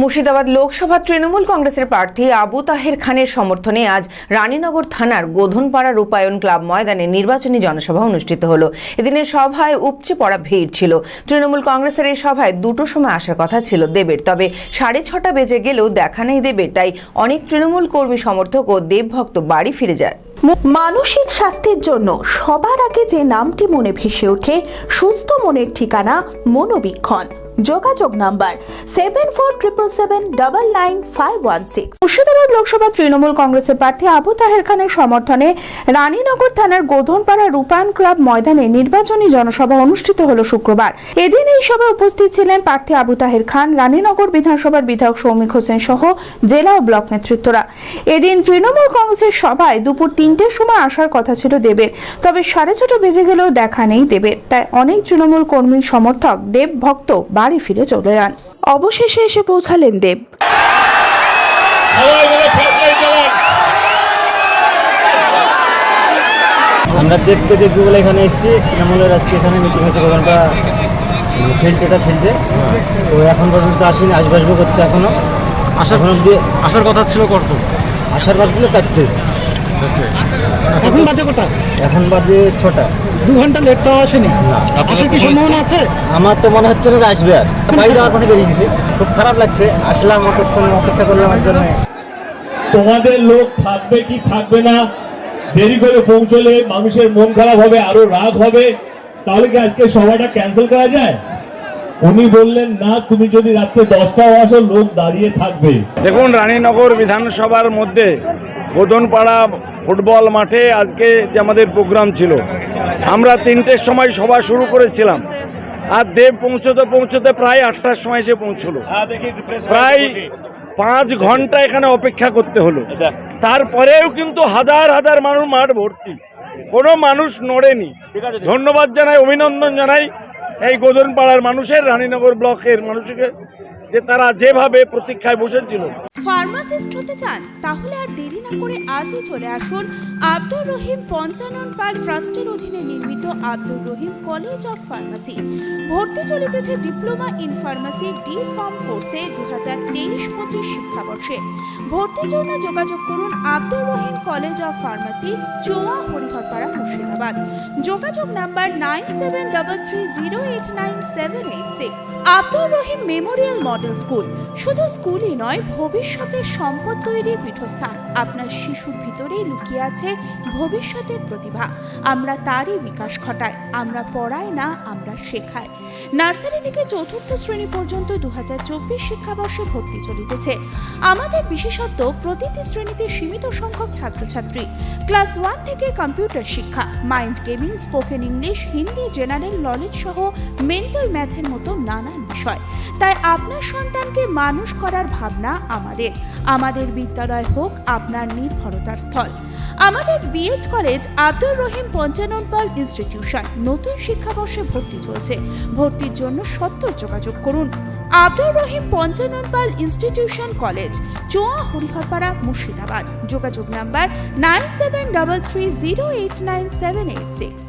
মুর্শিদাবাদ লোকসভা তৃণমূল কংগ্রেসের প্রার্থী আবু তাহের খানের সমর্থনে আজ রানীনগর থানার গোধনপাড়া রূপায়ণ ক্লাব ময়দানে নির্বাচনী জনসভা অনুষ্ঠিত হলো। এদিনের সভায় উপচে পড়া ভিড় ছিল। তৃণমূল কংগ্রেসের এই সভায় দুটো সময় আসার কথা ছিল দেবের। তবে সাড়ে ছটা বেজে গেলেও দেখা নেই দেবের, তাই অনেক তৃণমূল কর্মী সমর্থক ও দেবভক্ত বাড়ি ফিরে যায়। মানসিক স্বাস্থ্যের জন্য সবার আগে যে নামটি মনে ভেসে ওঠে, সুস্থ মনের ঠিকানা মনোবীক্ষণ। যোগাযোগ number seven four triple seven double nine five one six Murshidabad Lok Sabha Trinamool কংগ্রেসের প্রার্থী আবু তাহের খানের সমর্থনে রানীনগর থানার গোধনপাড়া রূপায়ণ ক্লাব ময়দানে নির্বাচনী জনসভা অনুষ্ঠিত হলো শুক্রবার। এদিন এই সভায় উপস্থিত ছিলেন প্রার্থী আবু তাহের খান, রানীনগর বিধানসভার বিধায়ক সৌমিক হোসেন সহ জেলা ও ব্লক নেতৃত্বরা। এদিন তৃণমূল কংগ্রেসের সভায় দুপুর তিনটের সময় আসার কথা ছিল দেবের, তবে সাড়ে ছটা বেজে গেলেও দেখা নেই দেবের। তাই অনেক তৃণমূল কর্মী সমর্থক দেব ভক্ত বাড়ি ফিরে চলে যান। অবশেষে এসে পৌঁছালেন দেব। আমরা দেখতে দেখব বলে এখানে এসেছি। তৃণমূলের আজকে এখানে মিটিং হচ্ছে গোদানটা ফিল্ড এটা ফিল্ডে। তো এখন পর্যন্ত আসেনি আসবে আসবে করছে এখনও। আসার আসার কথা ছিল কখন আসার কথা ছিল চারটে। এখন বাজে কটা? এখন বাজে ছটা। দু ঘণ্টা লেটটাও আসেনি। না। আসার কি সম্ভাবনা আছে? আমার তো মনে হচ্ছে না যে আসবে আর। বাড়ি যাওয়ার পথে বেরিয়ে গেছে। খুব খারাপ লাগছে। আসলাম অতক্ষণ অপেক্ষা করলাম আমার জন্য। তোমাদের লোক থাকবে কি থাকবে না দেরি করে পৌঁছলে মানুষের মন খারাপ হবে আরও রাগ হবে। তাহলে কি আজকে সভাটা ক্যান্সেল করা যায়? উনি বললেন না তুমি যদি রাত্রে দশটাও আসো লোক দাঁড়িয়ে থাকবে। দেখুন রানীনগর বিধানসভার মধ্যে বোধনপাড়া ফুটবল মাঠে আজকে যে আমাদের প্রোগ্রাম ছিল আমরা তিনটের সময় সভা শুরু করেছিলাম। আর দেব পৌঁছতে পৌঁছতে প্রায় আটটার সময় এসে পৌঁছলো। প্রায় পাঁচ ঘণ্টা এখানে অপেক্ষা করতে হলো। তারপরেও কিন্তু হাজার হাজার মানুষ মাঠ ভর্তি। কোনো মানুষ নড়েনি। ধন্যবাদ জানাই অভিনন্দন জানাই। এই গোদনপাড়ার মানুষের, রানীনগর ব্লকের মানুষকে যে তারা যেভাবে প্রতীক্ষায় বসেছিল। ফার্মাসিস্ট হতে চান, তাহলে আর দেরি না করে আজই চলে আসুন আব্দুর রহিম পঞ্চানন পাল ট্রাস্টের অধীনে নির্মিত Abdur Rahim college of pharmacy. ভর্তি চলিতেছে diploma in pharmacy D pharm কোর্সে দু হাজার তেইশ পঁচিশ শিক্ষাবর্ষে। ভর্তির জন্য যোগাযোগ করুন Abdur Rahim college of pharmacy, Choa Hariharpara Murshidabad যোগাযোগ number nine seven double three zero eight nine seven eight six. Abdur Rahim memorial model school. শুধু স্কুলই নয়, ভবিষ্যতের সম্পদ তৈরির পীঠস্থান। আপনার শিশুর ভিতরেই লুকিয়ে আছে ভবিষ্যতের প্রতিভা। আমরা তারই বিকাশ ঘটাই। আমরা পড়াই না, আমরা শেখাই। নার্সারি থেকে চতুর্থ শ্রেণি পর্যন্ত দু হাজার চব্বিশ শিক্ষাবর্ষে ভর্তি চলিতেছে। আমাদের বিশেষত্ব, প্রতিটি শ্রেণীতে সীমিত সংখ্যক ছাত্রছাত্রী। ক্লাস ওয়ান থেকে কম্পিউটার শিক্ষা। Mind gaming, spoken English, Hindi, general knowledge সহ মেন্টাল ম্যাথের মতো নানান বিষয়। তাই আপনার সন্তানকে মানুষ করার ভাবনা আমাদের। আমাদের বিদ্যালয় হোক, আপনার নির্ভরতার স্থল। আমাদের B Ed college Abdur Rahim Panchanan Pal institution নতুন শিক্ষাবর্ষে ভর্তি চলছে। ভর্তির জন্য সত্তর যোগাযোগ করুন। Abdur Rahim Panchanan Pal institution college, Choa Hariharpara, Murshidabad. যোগাযোগ number nine seven double three zero eight nine seven eight six.